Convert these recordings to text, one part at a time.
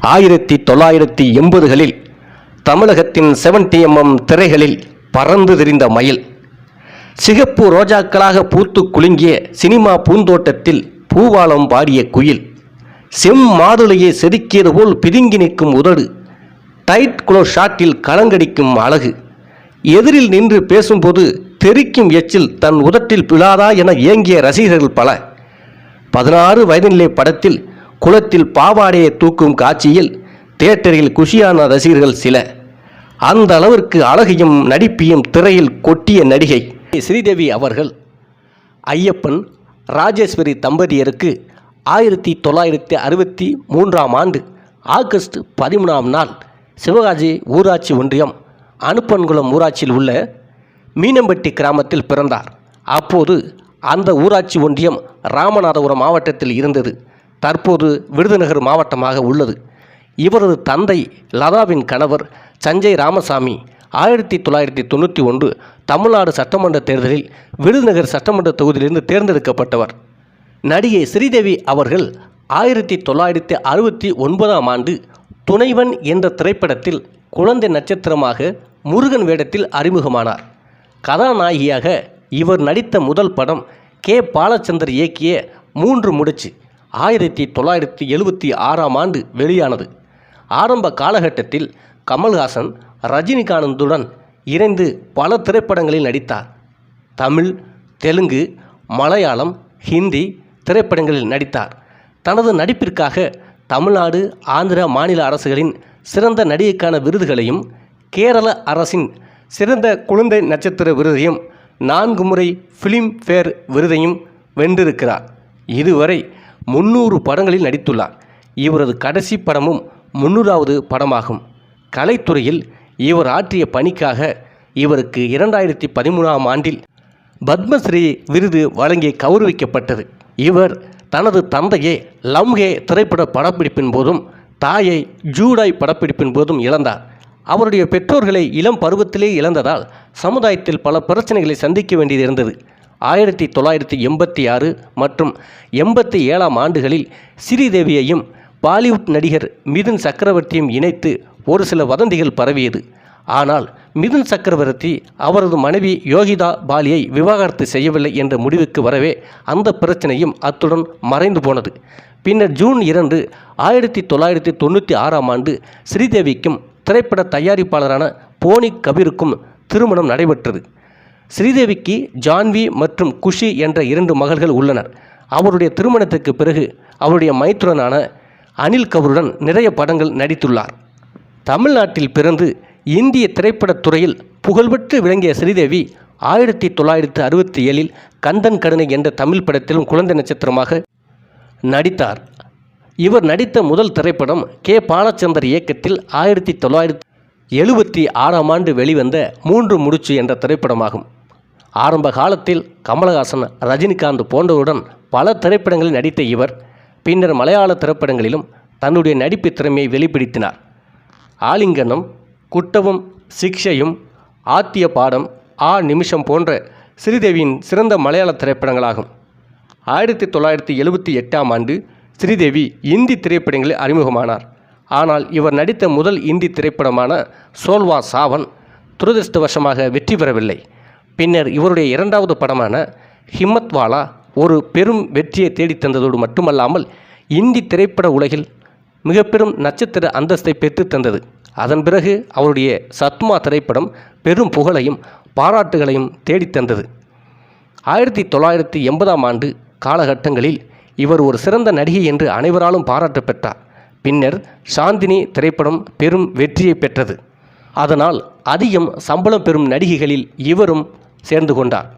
ஆயிரத்தி தொள்ளாயிரத்தி எண்பதுகளில் தமிழகத்தின் செவன்டி எம்எம் திரைகளில் பறந்து திரிந்த மயில். சிகப்பு ரோஜாக்களாக பூத்து குலுங்கிய சினிமா பூந்தோட்டத்தில் பூவாலம் பாடிய குயில். செம் மாதுளையை செதுக்கியது போல் பிதுங்கி நிற்கும் உதடு. டைட் குளோ ஷாட்டில் கலங்கடிக்கும் அழகு. எதிரில் நின்று பேசும்போது தெறிக்கும் எச்சில் தன் உதட்டில் பிழாதா என ஏங்கிய ரசிகர்கள் பல. பதினாறு வயதினிலே படத்தில் குளத்தில் பாவாடையை தூக்கும் காட்சியில் தியேட்டரில் குஷியான ரசிகர்கள் சில. அந்த அளவிற்கு அழகையும் நடிப்பையும் திரையில் கொட்டிய நடிகை ஸ்ரீதேவி அவர்கள் ஐயப்பன் ராஜேஸ்வரி தம்பதியருக்கு ஆயிரத்தி தொள்ளாயிரத்தி அறுபத்தி மூன்றாம் ஆண்டு ஆகஸ்ட் பதிமூணாம் நாள் சிவகாஜி ஊராட்சி ஒன்றியம் அனுப்பன்குளம் ஊராட்சியில் உள்ள மீனம்பட்டி கிராமத்தில் பிறந்தார். அப்போது அந்த ஊராட்சி ஒன்றியம் ராமநாதபுரம் மாவட்டத்தில் இருந்தது. தற்போது விருதுநகர் மாவட்டமாக உள்ளது. இவரது தந்தை லதாவின் கணவர் சஞ்சய் ராமசாமி ஆயிரத்தி தொள்ளாயிரத்தி தொண்ணூற்றி ஒன்று தமிழ்நாடு சட்டமன்ற தேர்தலில் விருதுநகர் சட்டமன்ற தொகுதியிலிருந்து தேர்ந்தெடுக்கப்பட்டவர். நடிகை ஸ்ரீதேவி அவர்கள் ஆயிரத்தி தொள்ளாயிரத்தி அறுபத்தி ஒன்பதாம் ஆண்டு துணைவன் என்ற திரைப்படத்தில் குழந்தை நட்சத்திரமாக முருகன் வேடத்தில் அறிமுகமானார். கதாநாயகியாக இவர் நடித்த முதல் படம் கே. பாலச்சந்தர் இயக்கிய மூன்று முடிச்சு. ஆயிரத்தி தொள்ளாயிரத்தி எழுபத்தி ஆறாம் ஆண்டு வெளியானது. ஆரம்ப காலகட்டத்தில் கமல்ஹாசன் ரஜினிகாந்துடன் இணைந்து பல திரைப்படங்களில் நடித்தார். தமிழ் தெலுங்கு மலையாளம் ஹிந்தி திரைப்படங்களில் நடித்தார். தனது நடிப்பிற்காக தமிழ்நாடு ஆந்திர மாநில அரசுகளின் சிறந்த நடிகைக்கான விருதுகளையும் கேரள அரசின் சிறந்த குழந்தை நட்சத்திர விருதையும் நான்கு முறை ஃபிலிம் ஃபேர் விருதையும் வென்றிருக்கிறார். இதுவரை முன்னூறு படங்களில் நடித்துள்ளார். இவரது கடைசி படமும் முன்னூறாவது படமாகும். கலைத்துறையில் இவர் ஆற்றிய பணிக்காக இவருக்கு இரண்டாயிரத்தி பதிமூணாம் ஆண்டில் பத்மஸ்ரீ விருது வழங்கி கௌரவிக்கப்பட்டது. இவர் தனது தந்தையை லம்ஹே திரைப்பட படப்பிடிப்பின் போதும் தாயை ஜூடாய் படப்பிடிப்பின் போதும் இழந்தார். அவருடைய பெற்றோர்களை இளம் பருவத்திலே இழந்ததால் சமுதாயத்தில் பல பிரச்சனைகளை சந்திக்க வேண்டியது இருந்தது ஆயிரத்தி தொள்ளாயிரத்தி எண்பத்தி ஆறு மற்றும் எண்பத்தி ஏழாம் ஆண்டுகளில் ஸ்ரீதேவியையும் பாலிவுட் நடிகர் மிதுன் சக்கரவர்த்தியும் இணைத்து ஒரு சில வதந்திகள் பரவியது. ஆனால் மிதுன் சக்கரவர்த்தி அவரது மனைவி யோகிதா பாலியை விவாகரத்து செய்யவில்லை என்ற முடிவுக்கு வரவே அந்த பிரச்சனையும் அத்துடன் மறைந்து போனது. பின்னர் ஜூன் இரண்டு ஆயிரத்தி தொள்ளாயிரத்தி தொண்ணூற்றி ஆறாம் ஆண்டு ஸ்ரீதேவிக்கும் திரைப்பட தயாரிப்பாளரான போனி கபீருக்கும் திருமணம் நடைபெற்றது. ஸ்ரீதேவிக்கு ஜான்வி மற்றும் குஷி என்ற இரண்டு மகள்கள் உள்ளனர். அவருடைய திருமணத்துக்கு பிறகு அவருடைய மைத்துரனான அனில் கபூருடன் நிறைய படங்கள் நடித்துள்ளார். தமிழ்நாட்டில் பிறந்து இந்திய திரைப்படத் துறையில் புகழ்பெற்று விளங்கிய ஸ்ரீதேவி ஆயிரத்தி தொள்ளாயிரத்து அறுபத்தி ஏழில் கந்தன் கருணை என்ற தமிழ் படத்திலும் குழந்தை நட்சத்திரமாக நடித்தார். இவர் நடித்த முதல் திரைப்படம் கே. பாலச்சந்தர் இயக்கத்தில் ஆயிரத்தி தொள்ளாயிரத்தி எழுபத்தி ஆறாம் ஆண்டு வெளிவந்த மூன்று முடிச்சு என்ற திரைப்படமாகும். ஆரம்ப காலத்தில் கமலஹாசன் ரஜினிகாந்த் போன்றவருடன் பல திரைப்படங்களில் நடித்த இவர் பின்னர் மலையாள திரைப்படங்களிலும் தன்னுடைய நடிப்பு திறமையை வெளிப்படுத்தினார். ஆலிங்கனம் குட்டவும் சிக்ஷையும் ஆத்திய பாடம் ஆ நிமிஷம் போன்ற ஸ்ரீதேவியின் சிறந்த மலையாள திரைப்படங்களாகும். ஆயிரத்தி தொள்ளாயிரத்தி எழுபத்தி எட்டாம் ஆண்டு ஸ்ரீதேவி இந்தி திரைப்படங்களில் அறிமுகமானார். ஆனால் இவர் நடித்த முதல் இந்தி திரைப்படமான சோல்வா சாவன் துரதிருஷ்டவசமாக வெற்றி பெறவில்லை. பின்னர் இவருடைய இரண்டாவது படமான ஹிம்மத்வாலா ஒரு பெரும் வெற்றியை தேடித் தந்ததோடு மட்டுமல்லாமல் இந்தி திரைப்பட உலகில் மிக பெரும் நட்சத்திர அந்தஸ்தை பெற்றுத் தந்தது. அதன் பிறகு அவருடைய சத்மா திரைப்படம் பெரும் புகழையும் பாராட்டுகளையும் தேடித் தந்தது. ஆயிரத்தி தொள்ளாயிரத்தி எண்பதாம் ஆண்டு காலகட்டங்களில் இவர் ஒரு சிறந்த நடிகை என்று அனைவராலும் பாராட்டு பெற்றார். பின்னர் சாந்தினி திரைப்படம் பெரும் வெற்றியை பெற்றது. அதனால் அதிகம் சம்பளம் பெறும் நடிகைகளில் இவரும் சேர்ந்து கொண்டார்.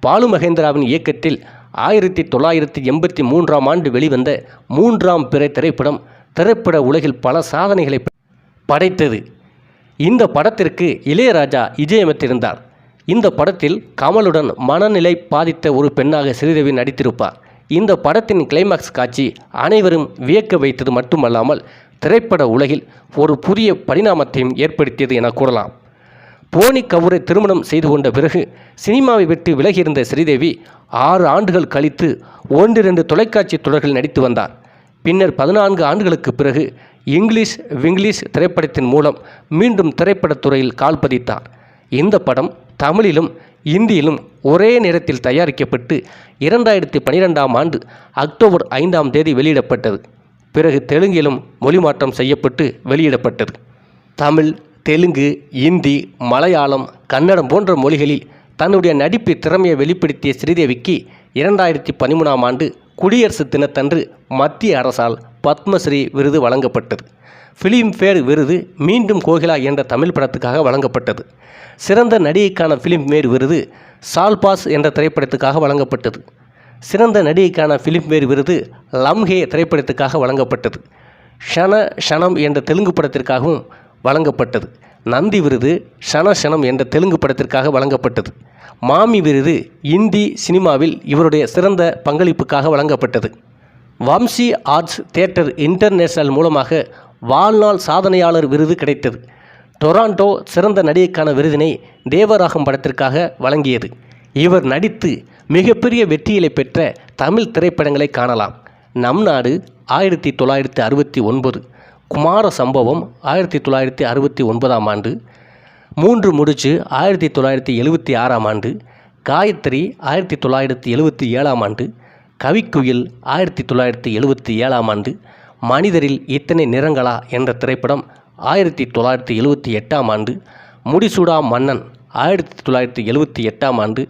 பாலு மகேந்திராவின் இயக்கத்தில் ஆயிரத்தி தொள்ளாயிரத்தி எண்பத்தி மூன்றாம் ஆண்டு வெளிவந்த மூன்றாம் பிறை திரைப்படம் திரைப்பட உலகில் பல சாதனைகளை படைத்தது. இந்த படத்திற்கு இளையராஜா இசையமைத்திருந்தார். இந்த படத்தில் கமலுடன் மனநிலை பாதித்த ஒரு பெண்ணாக ஸ்ரீதேவி நடித்திருப்பார். இந்த படத்தின் கிளைமாக்ஸ் காட்சி அனைவரும் வியக்க வைத்தது மட்டுமல்லாமல் திரைப்பட உலகில் ஒரு புதிய பரிணாமத்தையும் ஏற்படுத்தியது என கூறலாம். போனி கவுரை திருமணம் செய்து கொண்ட பிறகு சினிமாவை விட்டு விலகியிருந்த ஸ்ரீதேவி ஆறு ஆண்டுகள் கழித்து ஒன்றிரண்டு தொலைக்காட்சி தொடர்கள் நடித்து வந்தார். பின்னர் பதினான்கு ஆண்டுகளுக்கு பிறகு இங்கிலீஷ் விங்கிலீஷ் திரைப்படத்தின் மூலம் மீண்டும் திரைப்படத்துறையில் கால் பதித்தார். இந்த படம் தமிழிலும் இந்தியிலும் ஒரே நேரத்தில் தயாரிக்கப்பட்டு இரண்டாயிரத்தி பன்னிரெண்டாம் ஆண்டு அக்டோபர் ஐந்தாம் தேதி வெளியிடப்பட்டது. பிறகு தெலுங்கிலும் மொழிமாற்றம் செய்யப்பட்டு வெளியிடப்பட்டது. தமிழ் தெலுங்கு இந்தி மலையாளம் கன்னடம் போன்ற மொழிகளில் தன்னுடைய நடிப்பு திறமையை வெளிப்படுத்திய ஸ்ரீதேவிக்கு இரண்டாயிரத்தி பதிமூணாம் ஆண்டு குடியரசு தினத்தன்று மத்திய அரசால் பத்மஸ்ரீ விருது வழங்கப்பட்டது. ஃபிலிம்ஃபேர் விருது மீண்டும் கோகிலா என்ற தமிழ் படத்துக்காக வழங்கப்பட்டது. சிறந்த நடிகைக்கான ஃபிலிம்ஃபேர் விருது சால்பாஸ் என்ற திரைப்படத்துக்காக வழங்கப்பட்டது. சிறந்த நடிகைக்கான ஃபிலிம்ஃபேர் விருது லம்ஹே திரைப்படத்துக்காக வழங்கப்பட்டது. ஷன ஷனம் என்ற தெலுங்கு படத்திற்காகவும் வழங்கப்பட்டது. நந்தி விருது ஷன ஷனம் என்ற தெலுங்கு படத்திற்காக வழங்கப்பட்டது. மாமி விருது இந்தி சினிமாவில் இவருடைய சிறந்த பங்களிப்புக்காக வழங்கப்பட்டது. வம்சி ஆர்ட்ஸ் தியேட்டர் இன்டர்நேஷனல் மூலமாக வாழ்நாள் சாதனையாளர் விருது கிடைத்தது. டொராண்டோ சிறந்த நடிகைக்கான விருதினை தேவராகம் படத்திற்காக வழங்கியது. இவர் நடித்து மிகப்பெரிய வெற்றிகளை பெற்ற தமிழ் திரைப்படங்களை காணலாம். நம் நாடு ஆயிரத்தி தொள்ளாயிரத்தி அறுபத்தி ஒன்பது. குமார சம்பவம் ஆயிரத்தி தொள்ளாயிரத்தி அறுபத்தி ஒன்பதாம் ஆண்டு மூன்று முடிச்சு ஆயிரத்தி தொள்ளாயிரத்தி எழுபத்தி ஆறாம் ஆண்டு காயத்ரி ஆயிரத்தி தொள்ளாயிரத்தி எழுபத்தி ஏழாம் ஆண்டு கவிக்குயில் ஆயிரத்தி தொள்ளாயிரத்தி எழுபத்தி ஏழாம் ஆண்டு மனிதரில் இத்தனை நிறங்களா என்ற திரைப்படம் ஆயிரத்தி தொள்ளாயிரத்தி எழுபத்தி எட்டாம் ஆண்டு முடிசூடா மன்னன் ஆயிரத்தி தொள்ளாயிரத்தி எழுபத்தி எட்டாம் ஆண்டு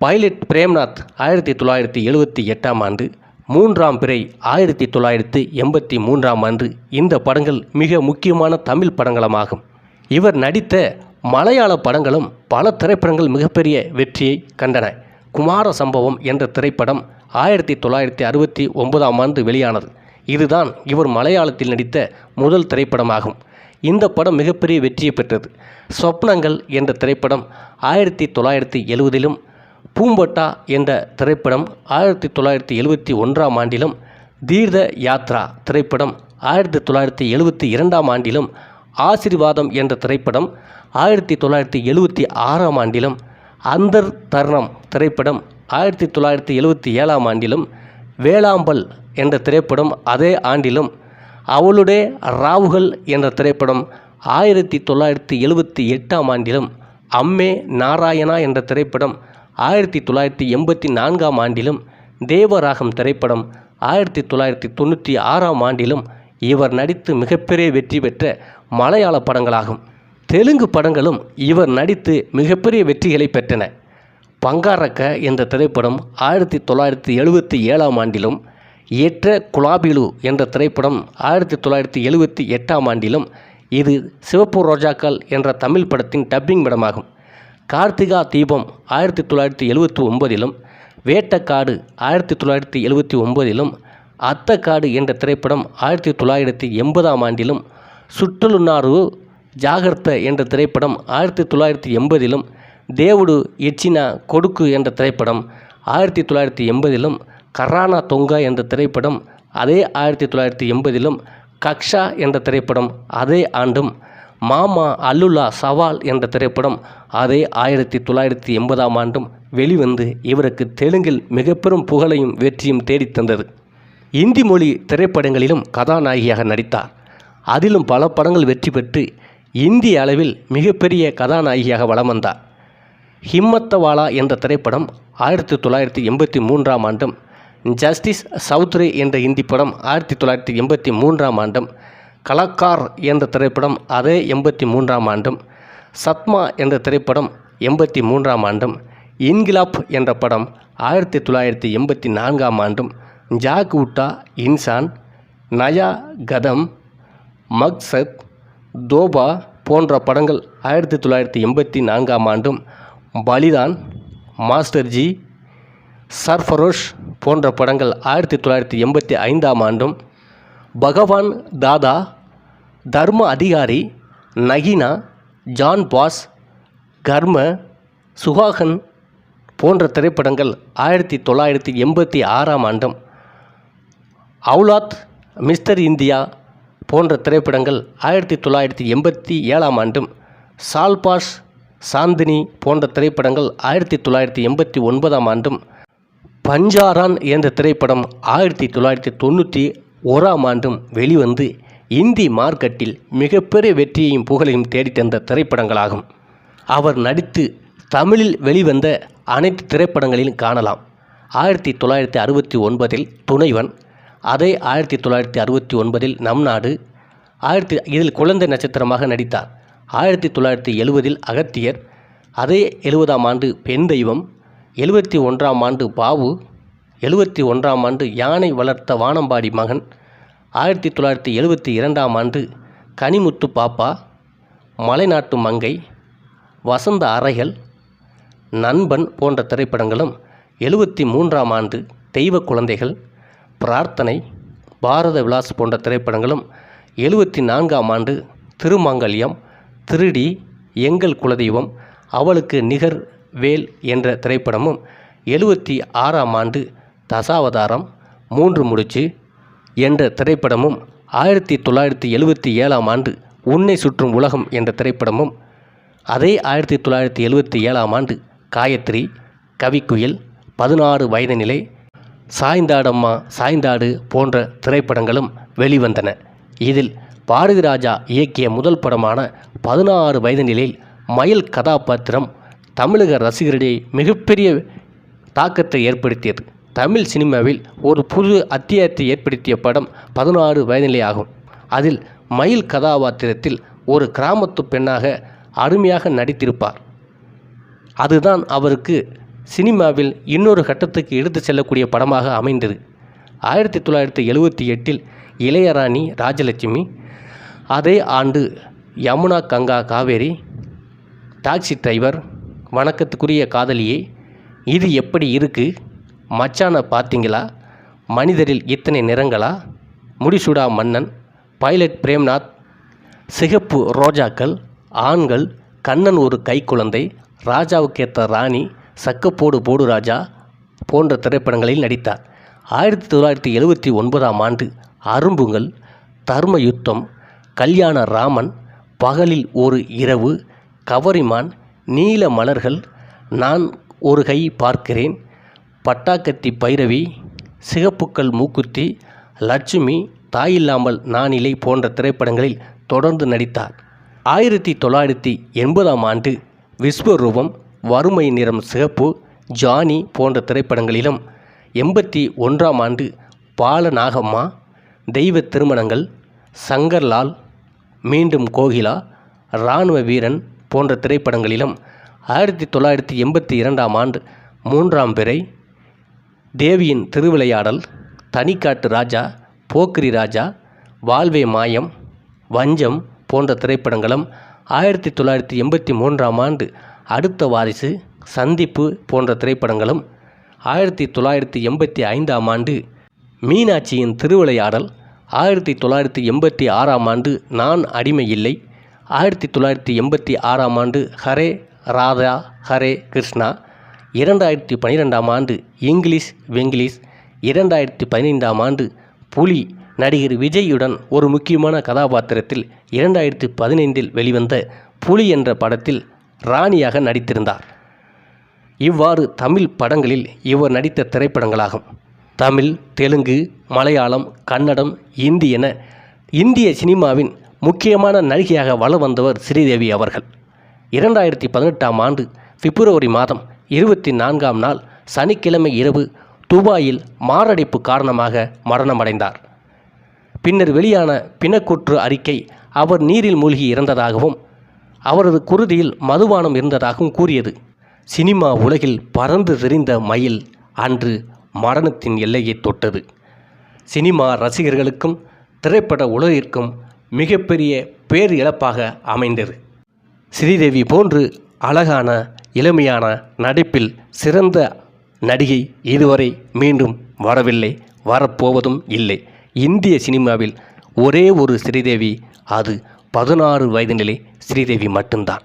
பைலட் பிரேம்நாத் ஆயிரத்தி தொள்ளாயிரத்தி எழுபத்தி எட்டாம் ஆண்டு மூன்றாம் பிறை ஆயிரத்தி தொள்ளாயிரத்தி எண்பத்தி மூன்றாம் ஆண்டு இந்த படங்கள் மிக முக்கியமான தமிழ் படங்களமாகும். இவர் நடித்த மலையாள படங்களும் பல திரைப்படங்கள் மிகப்பெரிய வெற்றியை கண்டன. குமார சம்பவம் என்ற திரைப்படம் ஆயிரத்தி தொள்ளாயிரத்தி அறுபத்தி ஒன்பதாம் ஆண்டு வெளியானது. இதுதான் இவர் மலையாளத்தில் நடித்த முதல் திரைப்படமாகும். இந்த படம் மிகப்பெரிய வெற்றியை பெற்றது. சொப்னங்கள் என்ற திரைப்படம் ஆயிரத்தி தொள்ளாயிரத்தி எழுவதிலும் பூம்பட்டா என்ற திரைப்படம் ஆயிரத்தி தொள்ளாயிரத்தி எழுபத்தி ஒன்றாம் ஆண்டிலும் தீர்த யாத்ரா திரைப்படம் ஆயிரத்தி தொள்ளாயிரத்தி எழுபத்தி இரண்டாம் ஆண்டிலும் ஆசிர்வாதம் என்ற திரைப்படம் ஆயிரத்தி தொள்ளாயிரத்தி எழுபத்தி ஆறாம் ஆண்டிலும் அந்தர் தருணம் திரைப்படம் ஆயிரத்தி தொள்ளாயிரத்தி எழுபத்தி ஏழாம் ஆண்டிலும் வேளாம்பல் என்ற திரைப்படம் அதே ஆண்டிலும் அவளுடைய ராவுகள் என்ற திரைப்படம் ஆயிரத்தி தொள்ளாயிரத்தி எழுபத்தி எட்டாம் ஆண்டிலும் அம்மே நாராயணா என்ற திரைப்படம் ஆயிரத்தி தொள்ளாயிரத்தி எண்பத்தி நான்காம் ஆண்டிலும் தேவராகம் திரைப்படம் ஆயிரத்தி தொள்ளாயிரத்தி தொண்ணூற்றி ஆறாம் ஆண்டிலும் இவர் நடித்து மிகப்பெரிய வெற்றி பெற்ற மலையாள படங்களாகும். தெலுங்கு படங்களும் இவர் நடித்து மிகப்பெரிய வெற்றிகளை பெற்றன. பங்காரக்க என்ற திரைப்படம் ஆயிரத்தி தொள்ளாயிரத்தி எழுபத்தி ஏழாம் ஆண்டிலும் ஏற்ற குலாபிலு என்ற திரைப்படம் ஆயிரத்தி தொள்ளாயிரத்தி எழுபத்தி எட்டாம் ஆண்டிலும் இது சிவப்பு ரோஜாக்கள் என்ற தமிழ் படத்தின் டப்பிங் படமாகும். கார்த்திகா தீபம் ஆயிரத்தி தொள்ளாயிரத்தி எழுபத்தி ஒன்பதிலும் வேட்டக்காடு ஆயிரத்தி தொள்ளாயிரத்தி எழுபத்தி ஒன்பதிலும் அத்தக்காடு என்ற திரைப்படம் ஆயிரத்தி தொள்ளாயிரத்தி எண்பதாம் ஆண்டிலும் சுற்றுலுன்னாரு ஜாகர்த்த என்ற திரைப்படம் ஆயிரத்தி தொள்ளாயிரத்தி எண்பதிலும் தேவுடு எச்சினா கொடுக்கு என்ற திரைப்படம் ஆயிரத்தி தொள்ளாயிரத்தி எண்பதிலும் கரானா தொங்கா என்ற திரைப்படம் அதே ஆயிரத்தி தொள்ளாயிரத்தி எண்பதிலும் கக்ஷா என்ற திரைப்படம் அதே ஆண்டும் மாமா அல்லுல்லா சவால் என்ற திரைப்படம் அதே ஆயிரத்தி தொள்ளாயிரத்தி எண்பதாம் ஆண்டும் வெளிவந்து இவருக்கு தெலுங்கில் மிக பெரும் புகழையும் வெற்றியும் தேடித் தந்தது. இந்தி மொழி திரைப்படங்களிலும் கதாநாயகியாக நடித்தார். அதிலும் பல படங்கள் வெற்றி பெற்று இந்திய அளவில் மிகப்பெரிய கதாநாயகியாக வலம் வந்தார். ஹிம்மத்தவாலா என்ற திரைப்படம் ஆயிரத்தி தொள்ளாயிரத்தி எண்பத்தி மூன்றாம் ஆண்டும் ஜஸ்டிஸ் சவுத்ரே என்ற இந்தி படம் ஆயிரத்தி தொள்ளாயிரத்தி எண்பத்தி மூன்றாம் ஆண்டும் கலக்கார் என்ற திரைப்படம் அதே எண்பத்தி மூன்றாம் ஆண்டும் சத்மா என்ற திரைப்படம் எண்பத்தி மூன்றாம் ஆண்டும் இன்கிலாப் என்ற படம் ஆயிரத்தி தொள்ளாயிரத்தி எண்பத்தி நான்காம் ஆண்டும் ஜாக் உட்டா இன்சான் நயா கதம் மக்சத் தோபா போன்ற படங்கள் ஆயிரத்தி தொள்ளாயிரத்தி எண்பத்தி நான்காம் ஆண்டும் பலிதான் மாஸ்டர்ஜி சர்ஃபரோஷ் போன்ற படங்கள் ஆயிரத்தி தொள்ளாயிரத்தி எண்பத்தி ஐந்தாம் ஆண்டும் பகவான் தாதா தர்ம அதிகாரி நகினா ஜான் பாஸ் கர்ம சுகாகன் போன்ற திரைப்படங்கள் ஆயிரத்தி தொள்ளாயிரத்தி எண்பத்தி ஆறாம் ஆண்டும். அவுலாத் மிஸ்டர் இந்தியா போன்ற திரைப்படங்கள் ஆயிரத்தி தொள்ளாயிரத்தி எண்பத்தி ஏழாம் ஆண்டும். சால்பாஸ் சாந்தினி போன்ற திரைப்படங்கள் ஆயிரத்தி தொள்ளாயிரத்தி எண்பத்தி ஒன்பதாம் ஆண்டும். பஞ்சாரான் என்ற திரைப்படம் ஆயிரத்தி தொள்ளாயிரத்தி தொண்ணூற்றி ஓராம் ஆண்டும் வெளிவந்து இந்தி மார்க்கெட்டில் மிகப்பெரிய வெற்றியையும் புகழையும் தேடித்தந்த திரைப்படங்களாகும். அவர் நடித்து தமிழில் வெளிவந்த அனைத்து திரைப்படங்களிலும் காணலாம். ஆயிரத்தி தொள்ளாயிரத்தி அறுபத்தி ஒன்பதில் துணைவன் அதே ஆயிரத்தி தொள்ளாயிரத்தி அறுபத்தி ஒன்பதில் நம் நாடு ஆயிரத்தி இதில் குழந்தை நட்சத்திரமாக நடித்தார். ஆயிரத்தி தொள்ளாயிரத்தி எழுவதில் அகத்தியர் அதே எழுபதாம் ஆண்டு பெண் தெய்வம் எழுபத்தி ஒன்றாம் ஆண்டு பாவு எழுபத்தி ஒன்றாம் ஆண்டு யானை வளர்த்த வானம்பாடி மகன். ஆயிரத்தி தொள்ளாயிரத்தி எழுபத்தி இரண்டாம் ஆண்டு கனிமுத்து பாப்பா மலைநாட்டு மங்கை வசந்த அறைகள் நண்பன் போன்ற திரைப்படங்களும் எழுபத்தி மூன்றாம் ஆண்டு தெய்வ குழந்தைகள் பிரார்த்தனை பாரத விலாஸ் போன்ற திரைப்படங்களும் எழுபத்தி நான்காம் ஆண்டு திருமாங்கல்யம் திருடி எங்கள் குலதெய்வம் அவளுக்கு நிகர் வேல் என்ற திரைப்படமும் எழுபத்தி ஆறாம் ஆண்டு தசாவதாரம் மூன்று முடிச்சு என்ற திரைப்படமும் ஆயிரத்தி தொள்ளாயிரத்தி எழுபத்தி ஏழாம் ஆண்டு உன்னை சுற்றும் உலகம் என்ற திரைப்படமும் அதே ஆயிரத்தி தொள்ளாயிரத்தி எழுபத்தி ஏழாம் ஆண்டு காயத்ரி கவிக்குயில் பதினாறு வயது நிலை சாய்ந்தாடம்மா சாய்ந்தாடு போன்ற திரைப்படங்களும் வெளிவந்தன. இதில் பாரதி ராஜா இயக்கிய முதல் படமான பதினாறு வயது நிலையில் மயில் கதாபாத்திரம் தமிழக ரசிகரிடையே மிகப்பெரிய தாக்கத்தை ஏற்படுத்தியது. தமிழ் சினிமாவில் ஒரு புது அத்தியாயத்தை ஏற்படுத்திய படம் பதினாறு வயதிலே ஆகும் அதில் மயில் கதாபாத்திரத்தில் ஒரு கிராமத்து பெண்ணாக அருமையாக நடித்திருப்பார். அதுதான் அவருக்கு சினிமாவில் இன்னொரு கட்டத்துக்கு எடுத்து செல்லக்கூடிய படமாக அமைந்தது. ஆயிரத்தி தொள்ளாயிரத்தி எழுவத்தி எட்டில் இளையராணி ராஜலட்சுமி அதே ஆண்டு யமுனா கங்கா காவேரி டாக்ஸி டிரைவர் வணக்கத்துக்குரிய காதலியே இது எப்படி இருக்குது மச்சானை பார்த்தீங்களா மனிதரில் இத்தனை நிறங்களா? முடிசுடா மன்னன் பைலட் பிரேம்நாத் சிகப்பு ரோஜாக்கள் ஆண்கள் கண்ணன் ஒரு கைக்குழந்தை ராஜாவுக்கேற்ற ராணி சக்கப்போடு போடு ராஜா போன்ற திரைப்படங்களில் நடித்தார். ஆயிரத்தி தொள்ளாயிரத்தி எழுபத்தி ஒன்பதாம் ஆண்டு அரும்புங்கள் தர்ம யுத்தம் கல்யாண ராமன் பகலில் ஒரு இரவு கவரிமான் நீல மலர்கள் நான் ஒரு கை பார்க்கிறேன் பட்டாக்கத்தி பைரவி சிகப்புக்கள் மூக்குத்தி லட்சுமி தாயில்லாமல் நான் இலை போன்ற திரைப்படங்களில் தொடர்ந்து நடித்தார். ஆயிரத்தி தொள்ளாயிரத்தி எண்பதாம் ஆண்டு விஸ்வரூபம் வறுமை நிறம் சிகப்பு ஜானி போன்ற திரைப்படங்களிலும் எண்பத்தி ஒன்றாம் ஆண்டு பாலநாகம்மா தெய்வ திருமணங்கள் சங்கர்லால் மீண்டும் கோகிலா இராணுவ வீரன் போன்ற திரைப்படங்களிலும் ஆயிரத்தி தொள்ளாயிரத்தி எண்பத்தி இரண்டாம் ஆண்டு மூன்றாம் பிறை தேவியின் திருவிளையாடல் தனிக்காட்டு ராஜா போக்கிரி ராஜா வாழ்வே மாயம் வஞ்சம் போன்ற திரைப்படங்களும் ஆயிரத்தி தொள்ளாயிரத்தி எண்பத்தி மூன்றாம் ஆண்டு அடுத்த வாரிசு சந்திப்பு போன்ற திரைப்படங்களும் ஆயிரத்தி தொள்ளாயிரத்தி எண்பத்தி ஐந்தாம் ஆண்டு மீனாட்சியின் திருவிளையாடல் ஆயிரத்தி தொள்ளாயிரத்தி எண்பத்தி ஆறாம் ஆண்டு நான் அடிமை இல்லை ஆயிரத்தி தொள்ளாயிரத்தி எண்பத்தி ஆறாம் ஆண்டு ஹரே ராதா ஹரே கிருஷ்ணா இரண்டாயிரத்தி பன்னிரெண்டாம் ஆண்டு இங்கிலீஷ் வெங்கிலீஷ். இரண்டாயிரத்தி பதினைந்தாம் ஆண்டு புலி நடிகர் விஜயுடன் ஒரு முக்கியமான கதாபாத்திரத்தில் இரண்டாயிரத்தி பதினைந்தில் வெளிவந்த புலி என்ற படத்தில் ராணியாக நடித்திருந்தார். இவ்வாறு தமிழ் படங்களில் இவர் நடித்த திரைப்படங்களாகும். தமிழ் தெலுங்கு மலையாளம் கன்னடம் இந்தி என இந்திய சினிமாவின் முக்கியமான நடிகையாக வலம் வந்தவர் ஸ்ரீதேவி அவர்கள். இரண்டாயிரத்தி பதினெட்டாம் ஆண்டு பிப்ரவரி மாதம் இருபத்தி நான்காம் நாள் சனிக்கிழமை இரவு துபாயில் மாரடைப்பு காரணமாக மரணமடைந்தார். பின்னர் வெளியான பிணக்கூற்று அறிக்கை அவர் நீரில் மூழ்கி இறந்ததாகவும் அவரது குருதியில் மதுபானம் இருந்ததாகவும் கூறியது. சினிமா உலகில் பறந்து தெரிந்த மயில் அன்று மரணத்தின் எல்லையை தொட்டது. சினிமா ரசிகர்களுக்கும் திரைப்பட உலகிற்கும் மிகப்பெரிய பேர் இழப்பாக அமைந்தது. ஸ்ரீதேவி போன்று அழகான இளமையான நடிப்பில் சிறந்த நடிகை இதுவரை மீண்டும் வரவில்லை வரப்போவதும் இல்லை. இந்திய சினிமாவில் ஒரே ஒரு ஸ்ரீதேவி அது பதினாறு வயதினிலே ஸ்ரீதேவி மட்டும்தான்.